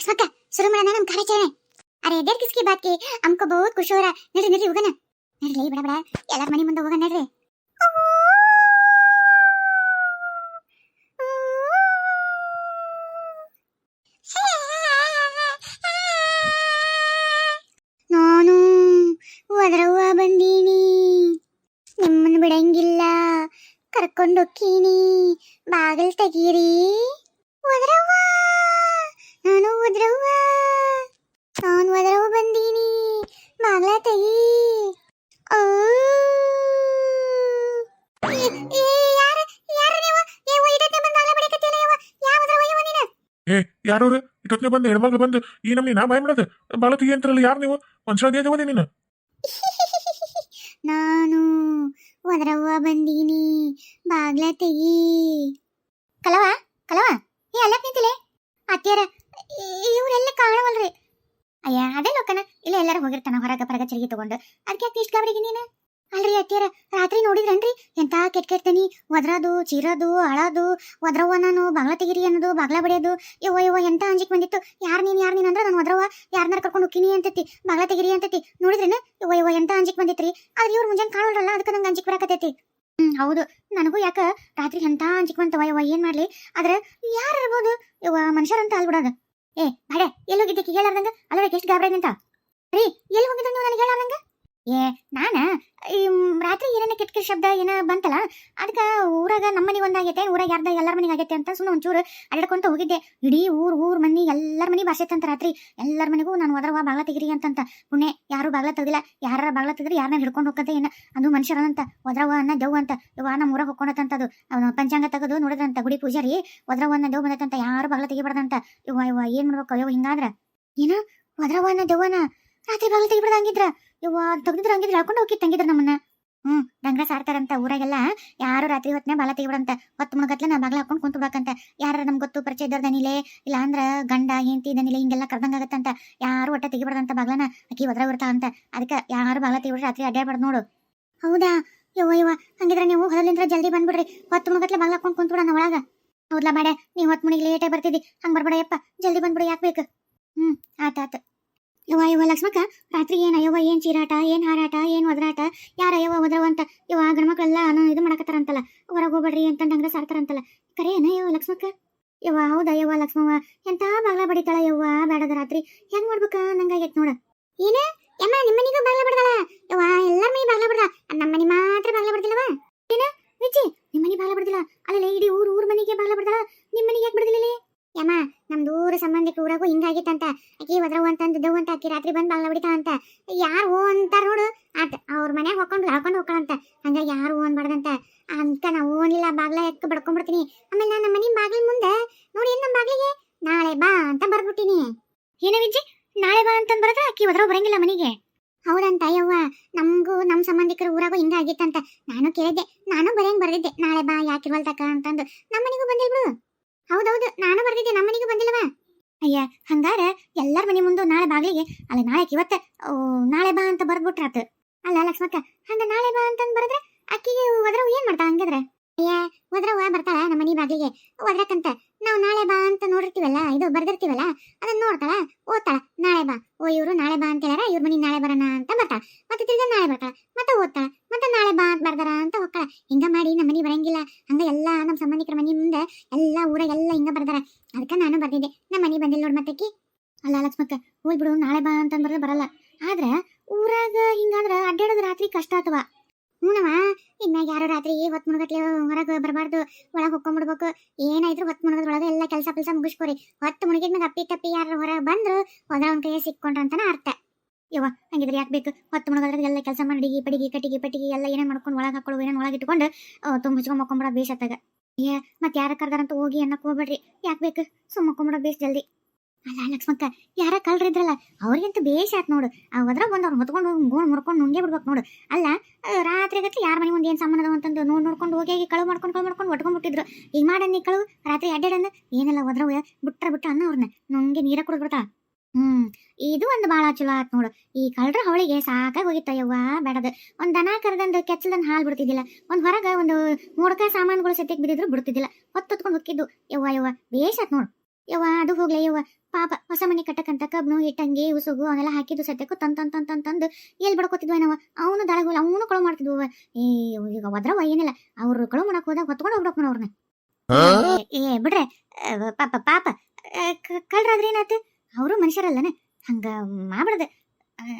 ಅಶ್ವಕ್ಕ ಶುರು ಮಾಡೋಣ ನಮ್ಮ ಕಾರ್ಯಾಚರಣೆ. ಅರೆ ಎದೇರ್ ಕಿಸ್ಕಿ ಬಾತ್ಕಿ, ಅಮ್ಕೊ ಬಹುತ್ ಖುಷಿ ಅವರ ನಡ್ರಿ ನಡ್ರಿ, ಹೋಗೋಣ. ನಡ್ರಿ, ಬಿಡ ಬಿಡ. ಎಲ್ಲಾರ ಮನೆ ಮುಂದೆ ಹೋಗೋಣ, ನಡ್ರಿ. ನಾನು ಒದರವ್ವ ಬಂದೀನಿ. ನಿಮ್ಮನ್ನು ಬಿಡಂಗಿಲ್ಲ. ಕರ್ಕೊಂಡೊಕ್ಕೀನಿ ಬಾಗಿಲು ತೆಗೀರಿ. ಒದರವ್ವ ನಾನು ಒದರವ್ವ ನಾನು ಒದರವ್ವ ಬಂದೀನಿ. ಬಾಗ್ಲ ತೆಗಿ. ಏ- ಯಾರವ್ರ ಇಟ್ಟೊತ್ತಿನ ಬಂದು ಹೆಣ್ಮಗ್ಳು ಬಂದು. ಈ ನಮ್ನಿ ನಾ ಬಾಯ್ ಮಾಡೋದು ಬಾಳ ತೆಗಿ ಅಂತಾರಲ್ಲ ಯಾರು ನೀವು? ಮನುಷ್ಯ ದೇವದೇ ನೀನು. ನಾನು ಒದರವ್ವ ಬಂದೀನಿ. ಬಾಗ್ಲ ತೆಗಿ. ಕಲವ ಕಲವ. ಏ ಅಲ್ಲ ನಿಂತಿಲೆ. ಅತ್ಯಾರ ಇವರೆಲ್ಲ ಕಾಣವಲ್ರಿ. ಅಯ್ಯ, ಅದೇ ಲೋಕನ. ಇಲ್ಲ ಎಲ್ಲರೂ ಹೋಗಿರ್ತಾನ ಹೊರಗ ಪರಗ ಚರಿಗೆ ತಗೊಂಡು. ಅದಕ್ಕೆ ಯಾಕೆ ಇಷ್ಟ ನೀನು? ಅಲ್ರಿ ಅತ್ತಿಯರ, ರಾತ್ರಿ ನೋಡಿದ್ರನ್ರಿ? ಎಂತ ಕೆಟ್ಟ ಕೆಟ್ಟನಿ ಒದ್ರದು, ಚೀರದು, ಅಳದು ಒದ್ರವ್ವ ನಾನು ಬಾಗ್ಲ ತೆಗಿರಿ ಅನ್ನೋದು, ಬಾಗ್ಲ ಬಡಿಯೋದು. ಯವ್ವ ಯವ್ವ, ಎಂತ ಅಂಜಿಕ್ ಬಂದಿತ್ತು. ಯಾರು ನೀನು ಯಾರು ನೀನು ಅಂದ್ರೆ ನಾನು ಒದ್ರವ್ವ? ಯಾರನ್ನಾರ ಕರ್ಕೊಂಡು ಉಕ್ಕಿನಿ ಅಂತೈತಿ. ಬಾಗ್ಲ ತೆಗಿರಿ ಅಂತೈತಿ. ನೋಡಿದ್ರೇನ? ಯವ್ವ ಯವ್ವ, ಎಂತ ಅಂಜಿಕ್ ಬಂದಿತ್ರಿ? ಆದ್ರೆ ಇವ್ರು ಮುಂಜಾನೆ ಕಾಣೋಲ್ರಲ್ಲ ಅದಕ್ಕೆ ನಂಗೆ ಅಂಜಿಕ್ ಬರಕತೈತಿ ಹ್ಮ್, ಹೌದು. ನನಗೂ ಯಾಕ ರಾತ್ರಿ ಎಂತ ಅಂಜಿಕ್ ಬಂತವ ಯವ್ವ, ಏನ್ ಮಾಡ್ಲಿ? ಆದ್ರೆ ಯಾರು ಇರ್ಬೋದು? ಯವ್ವ, ಮನುಷ್ಯರಂತ ಅಲ್ಬಿಡೋದು. ಏ ಬಾಡೆ ಎಲ್ಲೋಗಿದ್ದಕ್ಕೆ ಹೇಳಾರ್ದಂಗ? ಅಲ್ಲ ಎಷ್ಟು ಗಾಬರಿ ಅಂತ? ರೀ ಎಲ್ಲಿ ಹೋಗಿದ್ದ ನೀವು ನನಗೆ ಹೇಳಾರ್ದಂಗ? ಏ, ನಾನ, ಈ ರಾತ್ರಿ ಏನೇನ ಕೆಟ್ಟ ಶಬ್ದ ಏನ ಬಂತಲ್ಲ, ಅದಕ್ಕೆ ಊರಾಗ ನಮ್ಮ ಮನೆಗೆ ಒಂದಾಗೈತೆ ಊರಾಗ ಯಾರ್ದ ಎಲ್ಲರ ಮನೆಗೆ ಆಗೈತೆ ಅಂತ ಸುಮ್ಮನೆ ಒಂಚೂರು ಅಡ್ಕೊಂತ ಹೋಗಿದ್ದೆ. ಇಡೀ ಊರ್ ಊರ್ ಮನಿ ಎಲ್ಲರ ಮನೆ ಅಂತ ರಾತ್ರಿ. ಎಲ್ಲರ ಮನೆಗೂ ನಾನು ಒದರವ ಬಾಗ್ಲ ತೆಗಿರಿ ಅಂತಂತ. ಪುಣ್ಯ, ಯಾರು ಬಾಗ್ಲ ತೆಗ್ದಿಲ್ಲ. ಯಾರ ಬಾಗ್ಲ ತೆಗ್ರಿ ಯಾರನ್ನ ಹಿಡ್ಕೊಂಡು ಹೋಗತ್ತೆ ಏನ. ಅದು ಮನುಷ್ಯರಂತ ಒದ್ರವ ಅನ್ನ ದೇವ್ ಅಂತ ಇವ ನಮ್ಮ ಊರಾಗ ಹೊಕ್ಕೊಂಡತಂತ ಅದು ಪಂಚಾಂಗ ತೆಗೆದು ನೋಡಿದ್ರಂತ, ಗುಡಿ ಪೂಜಾರಿ, ಒದ್ರವ ಅನ್ನ ದೇವ್ ಬಂದತಂತ, ಯಾರು ಬಾಗ್ಲ ತೆಗಿಬಾರ್ದಂತ. ಇವ ಇವ ಏನ್ ಮಾಡ್ಬೇಕು, ಅಯ್ಯೋ, ಹಿಂಗಾದ್ರ? ಏನ, ಒದ್ರವ ಅನ್ನ ದೇವನ ರಾತ್ರಿ ಬಾಗ್ಲ ತೆಗಿಬಾರ್ದ ಹಂಗಿದ್ರ ಇವ ತಗ್ದಿದ್ರ ಹಂಗಿದ್ರ ಹೇಳ್ಕೊಂಡು ಹೋಗಿ ತಂಗಿದ್ರ ನಮ್ಮನ್ನ. ಹ್ಮ್ ಡಂಗ್ರ ಸಾರ್ತಾರಂತ ಊರಾಗೆಲ್ಲ. ಯಾರು ರಾತ್ರಿ ಹೊತ್ನೆ ಬಾಲ ತೆಗಿಬಿಡಂತ, ಹೊತ್ತು ಮುಣಗತ್ಲೆ ನಾ ಬಾಗ್ಲ ಹಾಕೊಂಡು ಕುಂತು ಬಿಡಕಂತ ಯಾರ ನಮ್ಗೆ ಗೊತ್ತು, ಪರಿಚಯ ಇದ್ದವ್ರ ದನಿಲೆ ಇಲ್ಲ ಅಂದ್ರ ಗಂಡ, ಹೆಂಡತಿ ದನಿಲೆ ಹಿಂಗೆಲ್ಲ ಕರ್ದಂಗ ಆಗತ್ತಂತ ಯಾರು ಒಟ್ಟ ತೆಗಿಬಾರ್ದಂತ ಬಾಗ್ಲನ ಅಕ್ಕಿ ಒದ್ರ ಅಂತ. ಅದಕ್ಕೆ ಯಾರು ಬಾಗ್ಲ ತೆಗಿಬಿಡ್ರಿ ರಾತ್ರಿ ಅಡ್ಡಾಡ್ಬಾರ್ದು ನೋಡು. ಹೌದಾ? ಯವ್ವ ಯವ್ವ, ಹಂಗಿದ್ರೆ ನೀವು ಹೊಲಲಿಂದ್ರ ಜಲ್ದಿ ಬಂದ್ಬಿಡ್ರಿ. ಹೊತ್ತು ಮುಣಗತ್ಲೆ ಬಾಗ್ಲ ಹಾಕೊಂಡು ಕುಂತು ಬಿಡೋಣ ಒಳಗ. ಹೌದ್ಲಾ ಬೇಡ ನೀವು ಹೊತ್ತು ಮುಣಿಗೆ ಲೇಟಾಗಿ ಬರ್ತಿದ್ದಿ. ಹಂಗೆ ಬರ್ಬೇಡ ಯಪ್ಪ, ಜಲ್ದಿ ಬಂದ್ಬಿಡು, ಯಾಕೆ ಬೇಕು? ಹ್ಮ್ ಆತಾತ ಯವ್ವ ಯವ್ವ ಲಕ್ಷ್ಮಕ್ಕ, ರಾತ್ರಿ ಏನು ಅಯ್ಯವ್ವ, ಏನು ಚೀರಾಟ, ಏನು ಹಾರಾಟ, ಏನು ಒದರಾಟ ಯಾರ ಅಯ್ಯವ್ವ ಒದ್ರವ ಅಂತ? ಯವ್ವ, ಗಂಡ್ಮಕ್ಳೆಲ್ಲ ನಾನು ಇದು ಮಾಡಕತ್ತಾರಂತಲ್ಲ, ಹೊರಗೆ ಹೋಗ್ಬೇಡ್ರಿ ಅಂತಂದಂಗ ಸಾರ್ತಾರಂತಲ್ಲ. ಕರೆ ಏನ ಯವ್ವ ಲಕ್ಷ್ಮಕ್ಕ? ಯವ್ವ, ಹೌದಾ ಯವ್ವ ಲಕ್ಷ್ಮವ್ವ? ಎಂತ ಬಾಗ್ಲ ಬಡಿತಾಳ ಯವ್ವ ಬೇಡದ ರಾತ್ರಿ? ಹೆಂಗ್ ಮಾಡ್ಬೇಕ ನಂಗಾಗೈತ್ ನೋಡ. ಏನ? ಯಮ್ಮ, ನಿಮ್ಮನಿಗೂ ಬಾಗ್ಲ ಬಡ್ದಾಳ? ಯವ್ವ, ಎಲ್ಲಾರ ಮನೆ ಬಾಗ್ಲ ಬಡ್ದ ನಮ್ಮ ಮಾತ್ರ ಬಾಗ್ಲ ಬಡ್ದಿಲ್ಲವ ಏನ ವಿಜಿ ನಿಮ್ಮನಿ ಬಾಗ್ಲ ಬಡ್ದಿಲ್ಲ ಅಲ್ಲಲ್ಲ ಇಡೀ ಊರ್ ಊರ್ ಮನೆಗೆ ಬಾಗ್ಲ ಬಡ್ದಾಳ ನಿಮ್ಮನಿಗೆ ಯಾಕೆ ಬಡ್ದಿಲ್ಲ ಯಮ್ಮ ನಮ್ ದೂರ ಸಂಬಂಧಿಕರ ಊರಾಗೂ ಹಿಂಗಾಗಿತ್ತಂತ ಆಕಿ ಒದ್ರವ ಅಂತಂದ್ ದೇವ್ ಅಂತ ಆಕಿ ರಾತ್ರಿ ಬಂದ್ ಬಾಗ್ಲ ಬಡಿತಾ ಅಂತ ಯಾರು ಹೋ ಅಂತಾರ ನೋಡು ಆತ ಅವ್ರ ಮನ್ಯಾಗ ಹೊಕ್ಕೊಂಡು ಹಾಕೊಂಡು ಹೋಗ್ಕೊಳಂತ ಹಂಗ ಯಾರು ಓನ್ ಬಾರ್ದಂತ ಅಂತ ನಾ ಓನಿಲ್ಲ ಬಾಗ್ಲ ಎಕ್ಕ ಬಡ್ಕೊಂಡ್ಬಿಡ್ತೀನಿ ಆಮೇಲೆ ನಾನು ನಮ್ಮ ಮನೆ ಬಾಗಿಲ ಮುಂದೆ ನೋಡಿ ನಮ್ಮ ಬಾಗಿಲಿಗೆ? ನಾಳೆ ಬಾ ಅಂತ ಬರ್ಬಿಟ್ಟಿನಿ ಏನ ವಿಜ್ಜಿ? ನಾಳೆ ಬಾ ಅಂತ ಬರದ್ರ ಅಕ್ಕಿ ಒದ್ರ ಬರಂಗಿಲ್ಲ ಮನೆಗೆ. ಹೌದಂತ ಯವ್ವ ನಮಗೂ ನಮ್ಮ ಸಂಬಂಧಿಕರ ಊರಾಗೂ ಹಿಂಗ ಆಗಿತ್ತಂತ. ನಾನು ಕೇಳಿದ್ದೆ ನಾನು ಬರೆಯಂಗ್ ಬರ್ದಿದ್ದೆ. ನಾಳೆ ಬಾ ಯಾಕಿರ್ವಲ್ತಕ್ಕ ಅಂತಂದು. ನಮ್ಮ ಮನೆಗೂ ಬಂದಿಲ್ ಬಿಡು. ಹೌದೌದು ನಾನು ಬರ್ದಿದ್ದೆ ನಮ್ಮ ಮನೆಗೂ ಬಂದಿಲ್ಲವ ಅಯ್ಯ ಹಂಗಾರ ಎಲ್ಲರ ಮನೆ ಮುಂದೆ ನಾಳೆ ಬಾಗಿಲಿಗೆ? ಅಲ್ಲ ನಾಳೆ ಇವತ್ತ ನಾಳೆ ಬಾ ಅಂತ ಬರ್ಬಿಟ್ರಾತ ಅಲ್ಲ ಲಕ್ಷ್ಮಕ್ಕ, ಹಂಗ ನಾಳೆ ಬಾ ಅಂತಂದ್ ಬರದ್ರೆ ಅಕ್ಕಿಗೆ ಒದ್ರವ್ ಏನ್ ಮಾಡ್ತಾ ಹಂಗಿದ್ರೆ? ಅಯ್ಯ ಒದ್ರವ್ವ ಬರ್ತಾಳ ನಮ್ಮ ಮನಿ ಬಾಗಿಲಿಗೆ. ಒದ್ರಕ್ಕಂತ ನಾವು ನಾಳೆ ಬಾ ಅಂತ ನೋಡಿರ್ತೀವಲ್ಲ, ಇದು ಬರ್ದಿರ್ತೀವಲ್ಲ ಅದನ್ನ ನೋಡ್ತಾಳ, ಓದ್ತಾಳ. ನಾಳೆ ಬಾ. ಓ, ಇವ್ರು ನಾಳೆ ಬಾ ಅಂತ ಹೇಳ್ಯಾರ, ಇವ್ರ ಮನಿ ನಾಳೆ ಬರೋಣ ಅಂತ ಬರ್ತಾಳ. ಮತ್ತೆ ತಿರ್ಗಾ ನಾಳೆ ಬರ್ತಾಳ, ಮತ್ತೆ ಓದ್ತಾಳ, ಮತ್ತೆ ನಾಳೆ ಬಾ ಅಂತ ಬರ್ದಾರ ಅಂತ ಹೋಗ್ತಾಳ ಹಿಂಗ ಮಾಡಿ ನಮ್ಮ ಮನಿ ಬರಂಗಿಲ್ಲ, ಹಂಗ ಎಲ್ಲಾ ನಮ್ಮ ಸಂಬಂಧಿಕರ ಮನಿ ಮುಂದೆ ಎಲ್ಲಾ ಊರಾಗೆಲ್ಲ ಹಿಂಗ ಬರ್ದಾರ. ಅದಕ್ಕ ನಾನು ಬರ್ದಿದ್ದೆ. ನಮ್ಮ ಮನಿ ಬಂದಿಲ್ಲ ನೋಡ್ ಮತ್ತಕ್ಕಿ. ಅಲ್ಲ ಲಕ್ಷ್ಮಕ್ಕ, ಹೋಗ್ಬಿಡು, ನಾಳೆ ಬಾ ಅಂತ ಬರೋದು ಬರಲ್ಲ. ಆದ್ರ ಊರಾಗ ಹಿಂಗಾದ್ರ ಅಡ್ಡಾಡೋದು ರಾತ್ರಿ ಕಷ್ಟ ಆತವ. ಹ್ಞೂನವ ಇನ್ಮ್ಯಾಗ ಯಾರು ರಾತ್ರಿ ಹೊತ್ತು ಮುಣಗಟ್ಲೆ ಹೊರಗೆ ಬರಬಾರ್ದು, ಒಳಗೆ ಹೊಕ್ಕೊಂಬಿಡ್ಬೇಕು. ಏನಾಯ್ತು ಹೊತ್ತು ಮುಣಗದ್ರೊಳಗೆ ಎಲ್ಲ ಕೆಲಸ ಪಲ್ಸ ಮುಗಿಸ್ಕೋರಿ. ಹೊತ್ತು ಮುಣಗಿದ್ಮ್ಯಾಗ ಅಪ್ಪಿ ತಪ್ಪಿ ಯಾರು ಹೊರಗೆ ಬಂದ್ರು ಬಂದ್ ಒಂದ್ ಕೈ ಸಿಕ್ಕೊಂಡ್ರ ಅಂತಾನೆ ಅರ್ಥ. ಯವ್ವ, ಹಂಗಿದ್ರೆ ಯಾಕೆ ಬೇಕು? ಹೊತ್ತು ಮುಣಗದ್ರಾಗ ಎಲ್ಲ ಕೆಲಸ ಮಾಡಿ ಪಡಿಗೆ, ಕಟ್ಟಿಗೆ ಪಟ್ಟಿಗೆ ಎಲ್ಲ ಏನೇನು ಮಾಡ್ಕೊಂಡು ಒಳಗೆ ಹಾಕೊಳ್ಳೋ ಏನೇನು ಒಳಗೆ ಇಟ್ಕೊಂಡು ತುಂಬ ಹಚ್ಕೊಂಡ್ ಮಕ್ಕೊಂಬಿಡೋ ಬೇಷತ್ತಾಗ ಏ, ಮತ್ತೆ ಯಾರ ಕರ್ದಾರಂತ ಹೋಗಿ ಅನ್ನಕ್ಕೆ ಹೋಗ್ಬೇಡ್ರಿ. ಯಾಕೆ ಬೇಕು? ಸುಮ್ಮ ಬೇಸ್ ಜಲ್ದಿ. ಅಲ್ಲ, ಲಕ್ಷ್ಮಕ್ಕ, ಯಾರ ಕಳ್ರಿದ್ರಲ್ಲ ಅವ್ರಿಗಂತೂ ಬೇಷ್ ಆತ್ ನೋಡು. ಆ ಒದ್ರ ಬಂದು ಅವ್ರು ಹೊತ್ಕೊಂಡು ಗೋಣ್ ಮುರ್ಕೊಂಡು ನುಂಗೆ ಬಿಡ್ಬೇಕು ನೋಡು. ಅಲ್ಲ ರಾತ್ರಿ ಗಟ್ಲೆ ಯಾರ ಮನೆ ಮುಂದೆ ಏನು ಅದಾವ ಅಂತಂದು ನೋಡ್ ನೋಡ್ಕೊಂಡು ಹೋಗಿ ಕಳು ಮಾಡ್ಕೊಂಡು ಕಳು ಮಾಡ್ಕೊಂಡು ಒಟ್ಕೊಂಡ್ಬಿಟ್ಟಿದ್ರು ಈಗ ಮಾಡನ್ನಿ ಕಳು ರಾತ್ರಿ ಅಡ್ಡಾಡನ್ನ ಏನೆಲ್ಲ ಒದ್ರ ಬಿಟ್ರ ಬಿಟ್ಟ ಅನ್ನ ಅವ್ರನ್ನ ನುಂಗೆ ನೀರ ಕುಡಿದ್ಬಿಡ್ತಾ. ಹ್ಮ್, ಇದು ಒಂದು ಭಾಳ ಚಲೋ ಆತ್ ನೋಡು. ಈ ಕಳ್ರ ಅವಳಿಗೆ ಸಾಕಾಗಿ ಹೋಗಿತ್ತ, ಯವ್ವ ಬೇಡದ ಒಂದು ದನ ಕರೆದಂದು ಕೆಚ್ಚಲನ್ ಹಾಲು ಬಿಡ್ತಿದ್ದಿಲ್ಲ. ಒಂದು ಹೊರಗ ಒಂದು ಮೂಡ್ಕ ಸಾಮಾನುಗಳು ಸತ್ಯಕ್ಕೆ ಬಿದ್ದಿದ್ರು ಬಿಡ್ತಿದ್ದಿಲ್ಲ. ಹೊತ್ತು ಹೊತ್ಕೊಂಡು ಹೊಕ್ಕಿದ್ದು. ಯವ್ವ ಯವ್ವ, ಬೇಷ್ ಆತ್ ನೋಡು. ಯವ್ವ, ಅದು ಹೋಗ್ಲೇ, ಯವ್ವ. ಪಾಪ ಹೊಸ ಮನೆ ಕಟ್ಟಕಂತ ಕಬ್ನು ಇಟ್ಟಂಗಿ ಉಸುಗು ಅವನ್ನೆಲ್ಲ ಹಾಕಿದ್ದು ಸದ್ಯಕ್ಕೂ ತಂದು ಎಲ್ಲಿ ಬಡ್ಕೋತಿದ್ವ ನಾವು ಅವನು ದಳಗೋಲ್ಲ ಅವನು ಕಳು ಮಾಡ್ತಿದ್ವು ಏ ಈಗ ಒದ್ರವ ಏನಿಲ್ಲ. ಅವ್ರು ಕಳು ಮಾಡಕ್ ಹೋದಾಗ ಹೊತ್ಕೊಂಡು ಹೋಗ್ಬೇಕು ಅವ್ರನ್ನ ಏ ಬಿಡ್ರೆ ಪಾಪ ಪಾಪ ಕಳ್ರಾದ್ರೆ ಏನಾಯ್ತು? ಅವರು ಮನುಷ್ಯರಲ್ಲನ? ಹಂಗ ಮಾಡ್ಬಿಡ್ದ.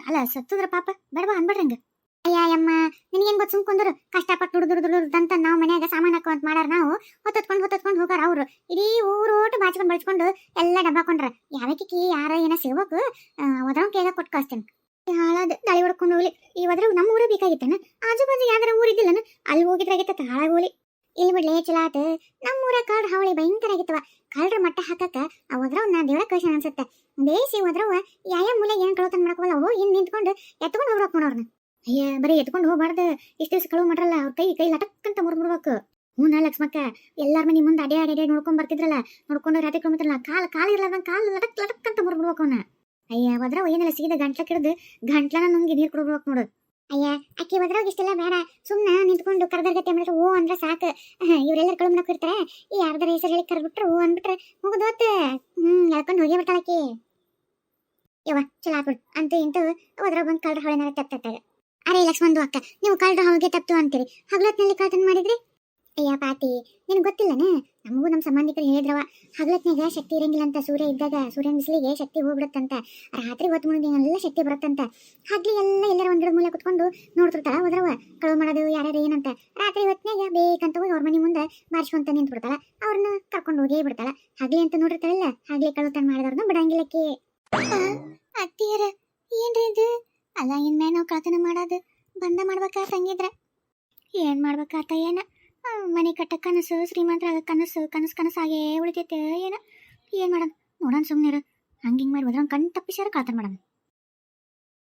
ಅಲ್ಲ ಸತ್ತದ್ರ ಪಾಪ ಬೇಡವಾ ಅನ್ಬೇಡ್ರಿ ಹಂಗ? ಅಯ್ಯ ಅಮ್ಮ ನಿನಗೇನ್ ಗೊತ್ತು? ಸುಮ್ಕೊಂಡ್ರು ಕಷ್ಟಪಟ್ಟು ದುಡ್ದು ದುಡ್ದು ಅಂತ ನಾವು ಮನ್ಯಾಗ ಸಾಮಾನು ಹಾಕೊಂತ ಮಾಡಾರ ನಾವು. ಹೊತ್ತೊತ್ಕೊಂಡು ಹೊತ್ತೊತ್ಕೊಂಡು ಹೋಗಾರ ಅವ್ರು. ಇಡೀ ಊರು ಊಟ ಬಾಚ್ಕೊಂಡು ಬಳಸ್ಕೊಂಡು ಎಲ್ಲ ಡಬ್ಬ ಕೊಂಡ್ರ ಯಾವಕ್ಕೆ, ಯಾರ ಏನ ಸಿಗ್ಬೇಕು? ಒದ್ರ ಕೇಗ ಕೊಟ್ಟು ಕಳಿಸ್ತೇನೆ. ಹಾಳಾದ ದಾಳಿ ಹೊಡ್ಕೊಂಡು ಹೋಗ್ಲಿ. ಈ ಒದ್ರ ನಮ್ಮ ಊರೇ ಬೇಕಾಗಿತ್ತನ? ಆಜು ಬಾಜು ಯಾವ್ದಾರ ಊರ್ ಇದ್ದಿಲ್ಲನ? ಅಲ್ಲಿ ಹೋಗಿದ್ರಾಗಿತ್ತ ಹಾಳಾಗೋಲಿ ಇಲ್ಲಿ ಬಿಡ್ಲಿ ಚಲೋ ಆತ ನಮ್ಮ ಊರ ಕಾಡ್ ಹಾವಳಿ ಭಯಂಕರ ಆಗಿತ್ತವ. ಕಳ್ರ ಮಟ್ಟ ಹಾಕಕ್ಕ ಆ ನಾ ದೇವರ ಕಳ್ಸಣ ಅನ್ಸುತ್ತೆ. ಬೇಸಿ ಒದ್ರವ ಯಾವ ಮೂಲೆ ಏನ್ ಕಳತನ ಮಾಡ್ಕೋಲ್ಲ ಅವು ಇನ್ ನಿಂತ್ಕೊಂಡು ಎತ್ಕೊಂಡು ಹೋಗ್ಬೇಕು ನೋಡೋರ್ನ ಅಯ್ಯ, ಬರೀ ಎತ್ಕೊಂಡು ಹೋಗ್ಬಾರ್ದು. ಇಷ್ಟ ದಿವಸ ಕಳುವು ಮಾಡ್ರಲ್ಲ, ಅವ್ರ ಕೈ ಕೈ ಲಟಕ್ ಅಂತ ಮುರ್ಬಿಡ್ಬೇಕು ಹ್ಞೂ ಲಕ್ಷ್ಮಕ್ಕ, ಎಲ್ಲಾರ ಮನೆ ಮುಂದೆ ಅಡೆ ಅಡ್ಯಾಡ್ ನೋಡ್ಕೊಂಡ್ ಬರ್ತಿದ್ರಲ್ಲ, ನೋಡ್ಕೊಂಡು ರಾತ್ರಿ ಕೊಂಡ್ಬಿಟ್ರಲ್ಲ ಕಾಲು ಕಾಲು ಇರಲ್ಲ ಕಾಲು ಲಟಕ್ ಲಟಕ್ ಅಂತ ಮುರ್ಬಿಡ್ಬೇಕು ಅವನ. ಅಯ್ಯ ಒದ್ರವ ಏನಿಲ್ಲ ಸೀದ ಗಂಟ್ಲ ಕಿಡ್ದು, ಗಂಟ್ಲನ ನುಂಗಿ ನೀರು ಕೊಡ್ಬೇಕು ನೋಡು. ಅಯ್ಯ, ಅಕ್ಕಿ ಒದ್ರಾಗ ಇಷ್ಟೆಲ್ಲ ಬೇಡ. ಸುಮ್ಮನೆ ನಿಂತ್ಕೊಂಡು ಕರ್ದರ್ಗತ್ತೆ ಮಾಡಿದ್ರೆ ಓ ಅಂದ್ರೆ ಸಾಕು. ಇವರೆಲ್ಲರೂ ಕಳು ಮಾಡಕ್ ಇರ್ತಾರೆ ಈ ಯಾರ್ದಾರ ಹೆಸರು ಹೇಳಿ ಕರ್ಬಿಟ್ರೆ ಓ ಅಂದ್ಬಿಟ್ರೆ ಮುಗಿದೋತ್ ಹ್ಮ್, ಎಳ್ಕೊಂಡು ಹೋಗಿ ಬಿಡ್ತಾಳಕಿ ಯವ್ವ, ಚಲೋ ಆತ್ಬಿಡು ಅಂತೂ ಇಂತೂ ಒದ್ರಾಗ ಬಂದು ಕಳ್ರ ಹೊಳೆನಾರ ತಪ್ತತ್ತಾಗ ಅರೆ ಲಕ್ಷ್ಮಣ್ ಅಕ್ಕ, ನೀವು ಕಳ್ರ ಹೋಗಿ ತಪ್ಪು ಅಂತೀರಿ. ಹಗಲತ್ನಲ್ಲಿ ಕಳ್ತನ ಮಾಡಿದ್ರಿ? ಅಯ್ಯ ಪಾತಿ, ನಿನಗೆ ಗೊತ್ತಿಲ್ಲನ? ನಮಗೂ ನಮ್ಮ ಸಂಬಂಧಿಕರು ಹೇಳಿದ್ರವ ಹಗಲತ್ನಾಗ ಶಕ್ತಿ ಇರಂಗಿಲ್ಲ ಅಂತ, ಸೂರ್ಯ ಇದ್ದಾಗ ಸೂರ್ಯನ ಬಿಸಿಲಿಗೆ ಶಕ್ತಿ ಹೋಗ್ಬಿಡುತ್ತಂತ, ರಾತ್ರಿ ಹೊತ್ತು ಮುಗಿದ ಶಕ್ತಿ ಬರುತ್ತಂತ. ಹಗ್ಲಿ ಎಲ್ಲ ಎಲ್ಲರ ಒಂದ್ ಗಿಡ ಮೂಲೆ ಕುತ್ಕೊಂಡು ನೋಡ್ತಿರ್ತಾಳ, ಹೋದ್ರವ? ಕಳು ಮಾಡೋದು ಯಾರ್ಯಾರು ಏನಂತ? ರಾತ್ರಿ ಹೊತ್ತಿನಾಗ ಬೇಕಂತ ಹೋಗಿ ಅವ್ರ ಮನೆ ಮುಂದೆ ಬಾರಿಸ್ಕೊಂತ ನಿಂತ್ಬಿಡ್ತಾಳ, ಅವ್ರನ್ನ ಕರ್ಕೊಂಡು ಹೋಗಿ ಬಿಡ್ತಾಳ. ಹಗ್ಲಿ ಅಂತ ನೋಡಿರ್ತಾಳಲ್ಲ, ಹಗ್ಲಿ ಕಳುತನ ಮಾಡಿದವ್ರನ್ನ ಬಿಡಂಗಿಲ್ಲಕ್ಕೆ. ಅತ್ತಿಯರ, ಏನ್ರಿ ಇದು? ಅಲ್ಲ ಇನ್ಮೇ ನಾವು ಕಳ್ತನ ಮಾಡೋದು, ಬಂದ ಮಾಡ್ಬೇಕಾ ತಂಗಿದ್ರೆ ಏನ್ ಮಾಡ್ಬೇಕಾತ ಏನ? ಮನೆ ಕಟ್ಟ ಕನಸು ಶ್ರೀಮಂತರಾಗ ಕನಸು ಕನಸು ಕನಸಾಗೇ ಉಳಿತೈತೆ, ಏನ? ಏನ್ ಮಾಡೋಣ ನೋಡೋಣ ಸುಮ್ನೆ ಹಂಗೆ ಹಿಂಗೆ ಮಾಡಿ ಹೋದ್ರೆ ಕಣ್ ತಪ್ಪಿಸ್ಯಾರ ಕಳ್ತನ ಮಾಡಮ್.